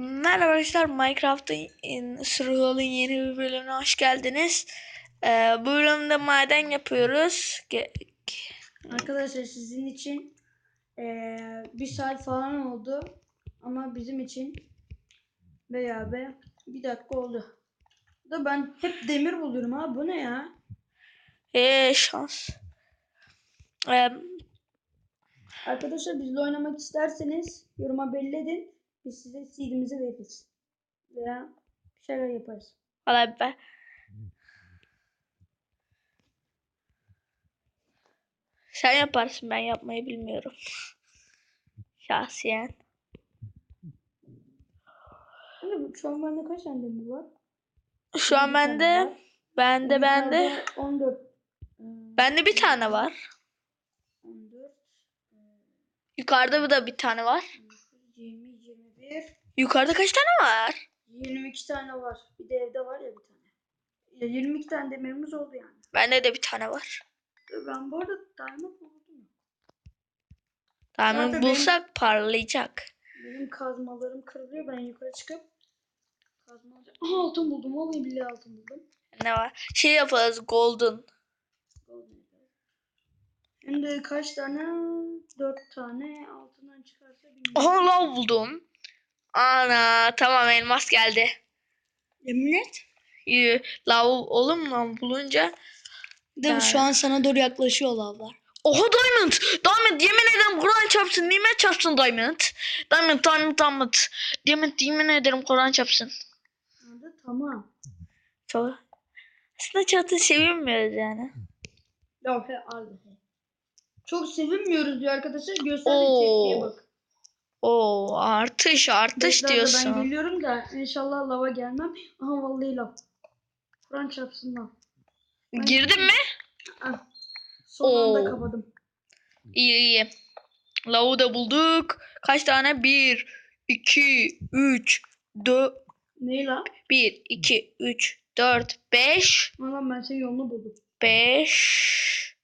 Merhaba arkadaşlar Minecraft'ın Survival'ın yeni bir bölümüne hoş geldiniz. Ee, bu bölümde maden yapıyoruz. Ge- Arkadaşlar sizin için eee, bir saat falan oldu. Ama bizim için veya be bir dakika oldu. Da ben hep demir buluyorum ha bu ne ya? Ee, şans. Ee, Arkadaşlar bizle oynamak isterseniz yoruma belli edin. Biz size seedimizi veririz. Veya bir şeyler yaparız. vallahi ben... Sen yaparsın ben yapmayı bilmiyorum. Şahsiyen. Hani şu an bende kaç tane demir var? Şu an bende bende bende Yukarıda 14. eee, bende bir tane var. 14. Yukarıda bu da bir tane var. 20, 21. Yukarıda kaç tane var? 22 tane var. Bir de evde var ya bir tane. Ya 22 tane demirimiz oldu yani. Bende de bir tane var. Ben bu arada diamond buldum. Diamond Zaten benim- bulsak parlayacak. Benim kazmalarım kırılıyor. Ben yukarı çıkıp kazma alacağım. Aha altın buldum. Vallahi billahi altın buldum. Ne var? Şey yaparız golden. De kaç tane? 4 tane altından çıkarsa bilmiyorum. Aha lav buldum. Ana tamam elmas geldi. Yemin et. Yü, Lav oğlum lan bulunca. De Yani. şu an sana doğru yaklaşıyor lavlar. Oha diamond. Diamond yemin ederim Kur'an çarpsın. Nimet çarpsın diamond. Diamond diamond diamond. Diamond yemin ederim Kur'an çarpsın. Tamam. Çok. Aslında çatı sevinmiyoruz yani. Ya he. Çok sevinmiyoruz diyor arkadaşlar. Gösterdiği tepkiye bak. Oo artış artış Bekle abi, Ben diyorsun. geliyorum da inşallah lava gelmem. Aha vallahi lav. Kur'an çarpsın lav. Girdin mi? Ah. Son anda Oo. kapadım. İyi iyi. Lavı da bulduk. Kaç tane? 1, 2, 3, 4, Neyi lan? 1, 2, 3, 4, 5, Valla ben senin yolunu buldum. 5.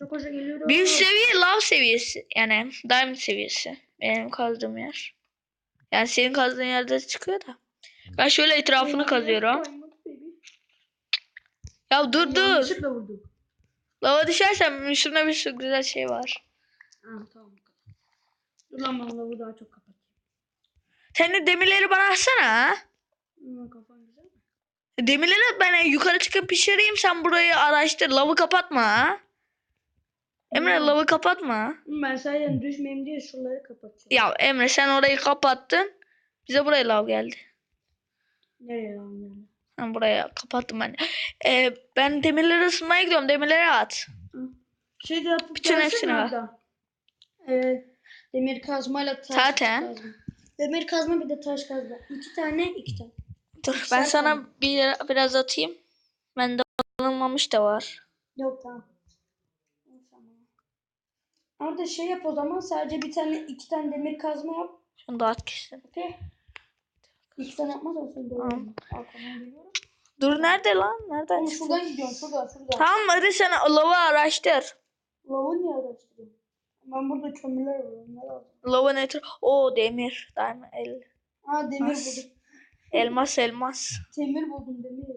Koşa koşa geliyorum. Bir seviye lav seviyesi. Yani diamond seviyesi. Benim kazdığım yer. Yani senin kazdığın yerde çıkıyor da. Ben şöyle etrafını kazıyorum. Ya dur dur. Lava düşersem üstümde bir sürü güzel şey var. Ha tamam. Dur lan ben lavı daha çok kapatayım. Sen de demirleri bana atsana. ha? Hmm, kafan güzel mi? Demirleri ben yukarı çıkıp pişireyim sen burayı araştır. Lavı kapatma ha. Emre Hmm. lavı kapatma. Ben sayeden düşmeyeyim diye şuraları kapatıyorum. Ya Emre sen orayı kapattın. Bize buraya lav geldi. Nereye lan yani? Ben buraya kapattım ben. Ee, ben demirleri ısınmaya gidiyorum. Demirleri at. Şey de yapıp Bütün hepsini. Arda. Ee, demir kazmayla taş Zaten. kazma. Demir kazma bir de taş kazma. İki tane iki tane. Dur ben Sen sana tamam. bir biraz atayım. Bende alınmamış da var. Yok. Tamam. Arda şey yap o zaman sadece bir tane iki tane demir kazma yap. Şunu da at kesin. Okey. İki tane sen doğru. Tamam. Dur nerede lan? Nereden Oğlum şuradan gidiyorum şuradan şuradan. Tamam hadi sen lavı araştır. Lavı niye araştırıyorum? Ben burada kömürler var onları alacağım. Lavın etrafı. Oo demir. Diamond, el, Ha demir As. buldum. elmas elmas. Demir buldum demir.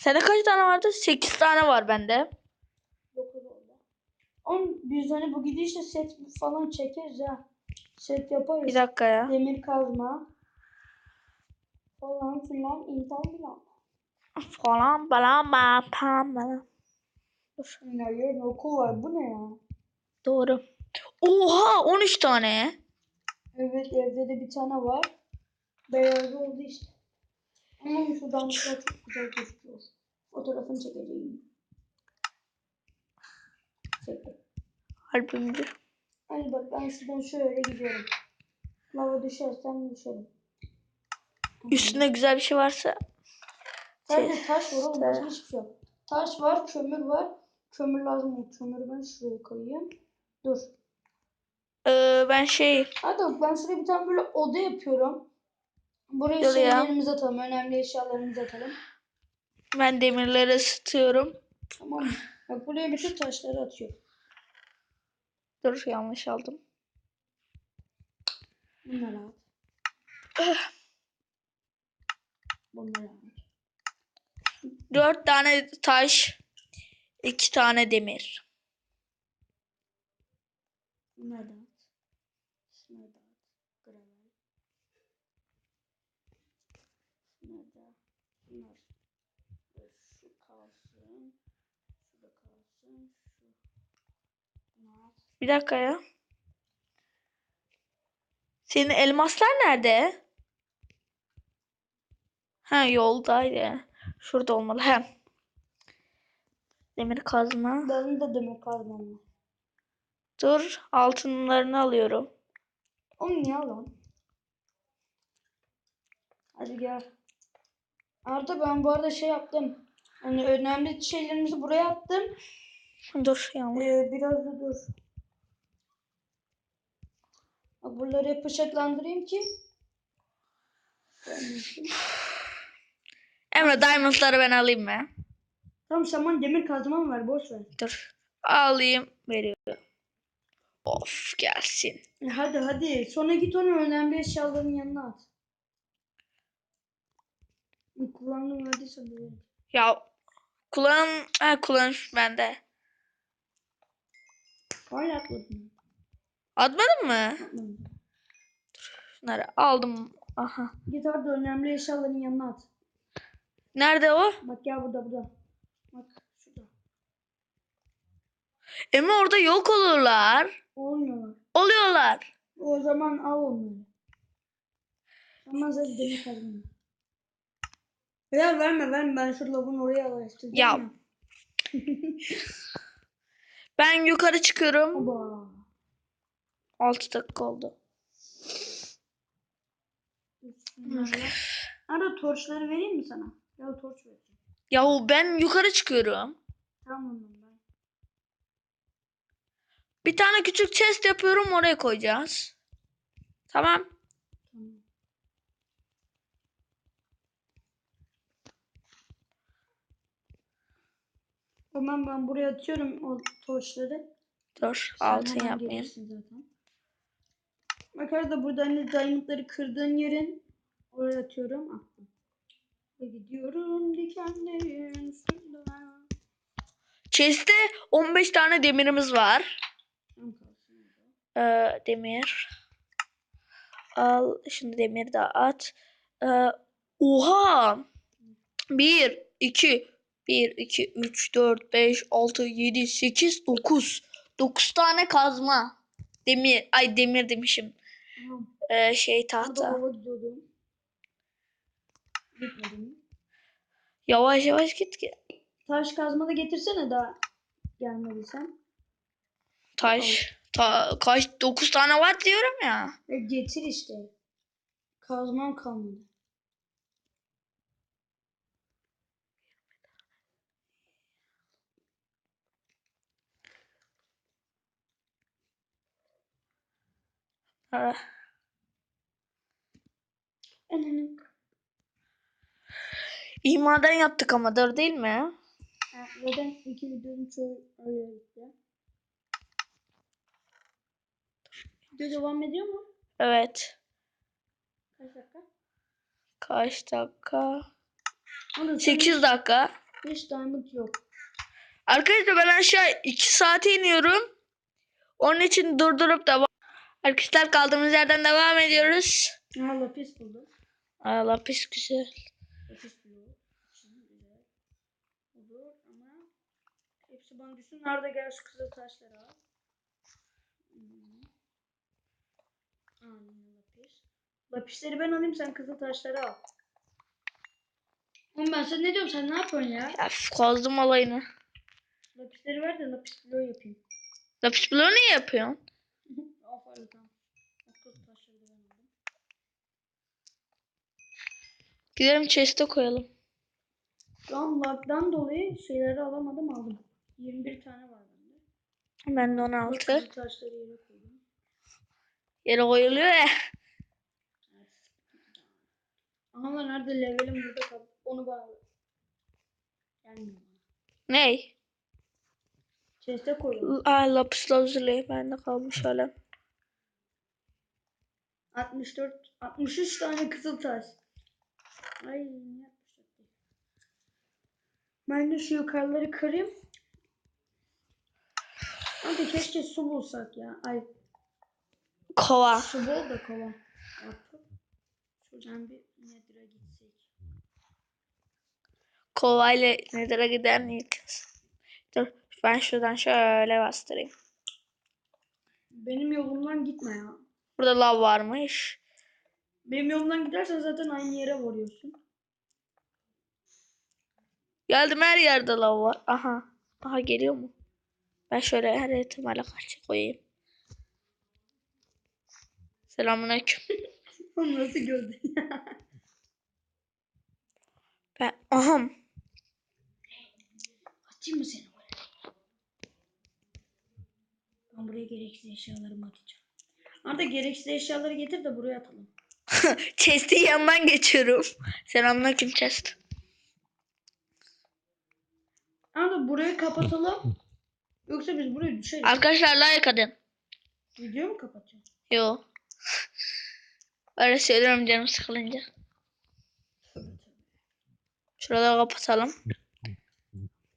Sende kaç tane vardı? 8 tane var bende. Oğlum biz hani bu gidişle set falan çekeriz ha. Set yaparız. Bir dakika ya. Demir kazma. Falan filan insan filan. Falan bala pam bala. Dur. Ya yarın okul var bu ne ya? Doğru. Oha 13 tane. Evet evde de bir tane var. Beyaz oldu işte. Ama şuradan şurada çok güzel gözüküyor. Fotoğrafını çekeceğim. Harbi Hadi bak ben şuradan şöyle gidiyorum. Lava düşersem düşerim. Üstünde güzel bir şey varsa. Sadece taş var oğlum başka hiçbir şey yok. Taş var, kömür var. Kömür lazım olur. Kömürü ben şuraya koyayım. Dur. Ee, ben şey Hadi ben şuraya bir tane böyle oda yapıyorum. Buraya Dur ya. atalım. Önemli eşyalarımızı atalım. ben demirleri ısıtıyorum. Tamam? Bak buraya bütün taşları atıyorum. Dur yanlış aldım. Bunları at. Bunları al. Dört tane taş. iki tane demir. Bunları. Şunları da at. Gravel. Şunları da. Bunlar. Ve Şu kalsın. Şu da kalsın. Bir dakika ya. Senin elmaslar nerede? Ha yoldaydı. Şurada olmalı. He. Demir kazma. Benim de demek kazmam var. Dur altınlarını alıyorum. Oğlum niye lan? Hadi gel. Arda ben bu arada şey yaptım. Hani önemli şeylerimizi buraya attım. Dur yağmur. Ee, biraz da dur. Bak Buraları hep ışıklandırayım ki. Emre diamondları ben alayım mı? Tamam saman demir kazmam var boş ver. Dur. Alayım. Veriyorum. Of gelsin. E hadi hadi. Sonra git onu önemli eşyaların yanına at. Kullandım de verin. Ya kullan ha kullanmış bende. Hala atmadın. Atmadın mı? Atmadım. Şunları aldım. Aha. Git orada önemli eşyaların yanına at. Nerede o? Bak gel burada burada. Bak şurada. Emre orada yok olurlar. Olmuyorlar. Oluyorlar. O zaman al onları. Ama zaten demir kazanıyor. Ya verme verme ben şu lavun oraya alıştıracağım Ya. Ben yukarı çıkıyorum. Oba. 6 dakika oldu. Arada torçları vereyim mi sana? Ya torç vereceğim. Yahu ben yukarı çıkıyorum. Tamam ben. Bir tane küçük chest yapıyorum oraya koyacağız. Tamam. Tamam ben buraya atıyorum o torçları. Dur Sen altın yapmayayım. Bak arada burada hani diamondları kırdığın yerin oraya atıyorum. Attım. Ve gidiyorum dikenlerin üstünden. Chest'te 15 tane demirimiz var. Ee, demir. Al şimdi demir de at. Ee, oha. 1 2 1 2 3 4 5 6 7 8 9 9 tane kazma. Demir ay demir demişim. Ee, şey tahta. Yavaş yavaş git ki. Taş kazma da getirsene daha gelmediysen. Taş. Ta, kaç 9 tane var diyorum ya. E getir işte. Kazmam kalmadı. Ananı. İmaden yaptık ama dur değil mi? Ha, Neden iki videonun çoğu öyle bitti? Video devam ediyor mu? Evet. Kaç dakika? Kaç dakika? Oğlum, 8 dakika. Hiç diamond yok. Arkadaşlar ben aşağı 2 saate iniyorum. Onun için durdurup da Arkadaşlar kaldığımız yerden devam ediyoruz. Ha lapis buldum. Aa, lapis güzel. Lapis buldum. Olur ama hepsi bana düşsün. Nerede gel şu kızıl taşları al. Hmm. Al yine lapis. Lapisleri ben alayım sen kızıl taşları al. Oğlum ben sana ne diyorum sen ne yapıyorsun ya? Ya, kazdım olayını. Lapisleri ver de lapis bloğu yapayım. Lapis bloğu ne yapıyorsun? Aferin tamam. O kızıl taşları da ben aldım. Gidelim chest'e koyalım. Şu an lagdan dolayı şeyleri alamadım aldım. 21 tane var bende. Ben de Bak, 16. Kızıl taşları yere koydum. Yere koyuluyor ya. Aha lan nerede levelim burada kaldı. Onu ver. Gelmiyor bana. Ney? Chest'e koyuyorum. Aa, lapis lazuli bende kalmış hala. 64 63 tane kızıl taş. Ay ne? Ben de şu yukarıları kırayım. Hadi keşke su bulsak ya. Ay Kova. su bol da kova. Şuradan bir Nether'a gitsek. Kova ile giden ilk kız. Dur ben şuradan şöyle bastırayım. Benim yolumdan gitme ya. Burada lav varmış. Benim yolumdan gidersen zaten aynı yere varıyorsun. Geldim her yerde lav var. Aha. Aha geliyor mu? Ben şöyle her ihtimale karşı koyayım. Selamünaleyküm. Onu nasıl gördün? Ben aham. Atayım mı seni buraya? Ben buraya gereksiz eşyalarımı atacağım. Arda gereksiz eşyaları getir de buraya atalım. Chest'in yanından geçiyorum. Selamünaleyküm chest. Arda burayı kapatalım. Yoksa biz buraya düşeriz. Arkadaşlar like atın. Video mu kapatacağız? Yo. Öyle söylüyorum canım sıkılınca. Şurada kapatalım.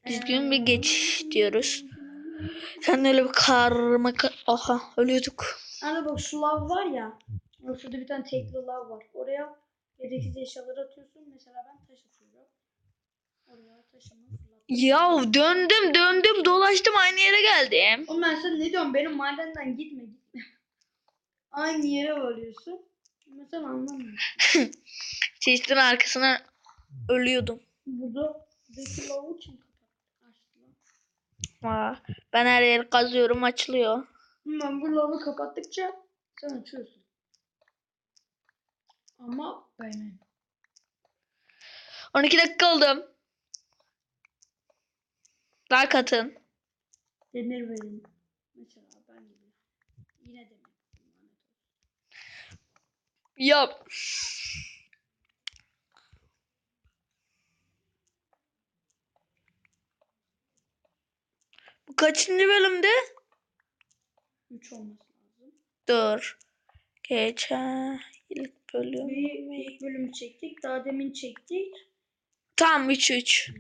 Düzgün bir geçiş diyoruz. Sen öyle bir karma ka- Aha ölüyorduk. Arda bak şu lav var ya. Şurada bir tane tekli lav var. Oraya gereksiz eşyaları atıyorsun. Mesela ben taş atıyorum. Oraya taşımı. Ya döndüm döndüm dolaştım aynı yere geldim. Oğlum ben sana ne diyorum? Benim madenden gitme gitme. Aynı yere varıyorsun. Ama sen anlamıyorsun. Chest'in arkasına ölüyordum. Burada buradaki lavu kim kapattı? Açtı lan. Aa, ben her yeri kazıyorum açılıyor. Ben bu lavı kapattıkça sen açıyorsun. Ama ben 12 dakika oldu. Like atın. demir verin. Mesela ben. Yine demir. Yap. Bu kaçıncı bölümde? Üç olması lazım. Dur. Geçen ilk bölüm. Bir ilk bölümü çektik. Daha demin çektik. Tamam 3 3.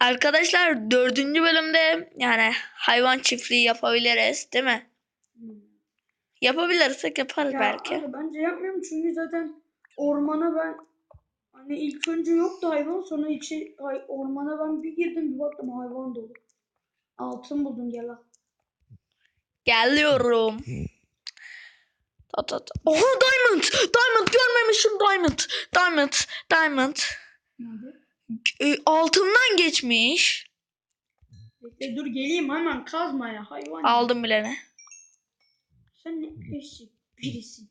Arkadaşlar dördüncü bölümde yani hayvan çiftliği yapabiliriz değil mi? Hmm. Yapabilirsek yaparız Ya belki. abi bence yapmıyorum çünkü zaten ormana ben hani ilk önce yoktu hayvan sonra içi hay, ormana ben bir girdim bir baktım hayvan dolu. Altın buldum gel al. Geliyorum. Ta ta ta. Oha diamond! Diamond görmemişim diamond. Diamond. Diamond. E, altından geçmiş. Bekle dur geleyim hemen kazma ya hayvan. Aldım bilene. Sen ne eşek birisin.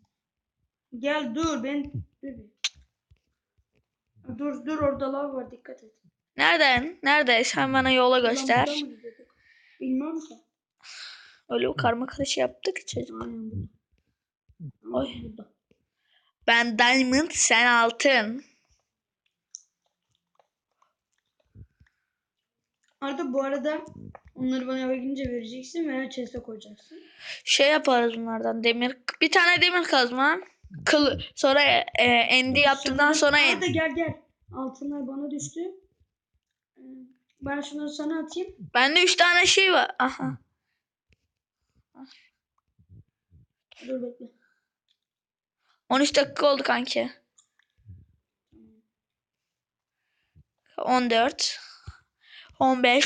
Gel dur ben dur. Dur dur orada lav var dikkat et. Nereden? Nerede? Sen bana yola göster. Bilmem ki. Öyle bir karma karış yaptık ki çocuk. Aynen burada. Oy. Burada. Ben diamond, sen altın. Arda bu arada onları bana eve gidince vereceksin veya chest'e koyacaksın. Şey yaparız bunlardan. Demir. Bir tane demir kazma. Kıl, sonra e, endi yaptıktan sonra Arda en. gel gel. Altınlar bana düştü. Ee, Ben şunları sana atayım. Bende 3 tane şey var. Aha. Dur bekle. 13 dakika oldu kanki. 14 15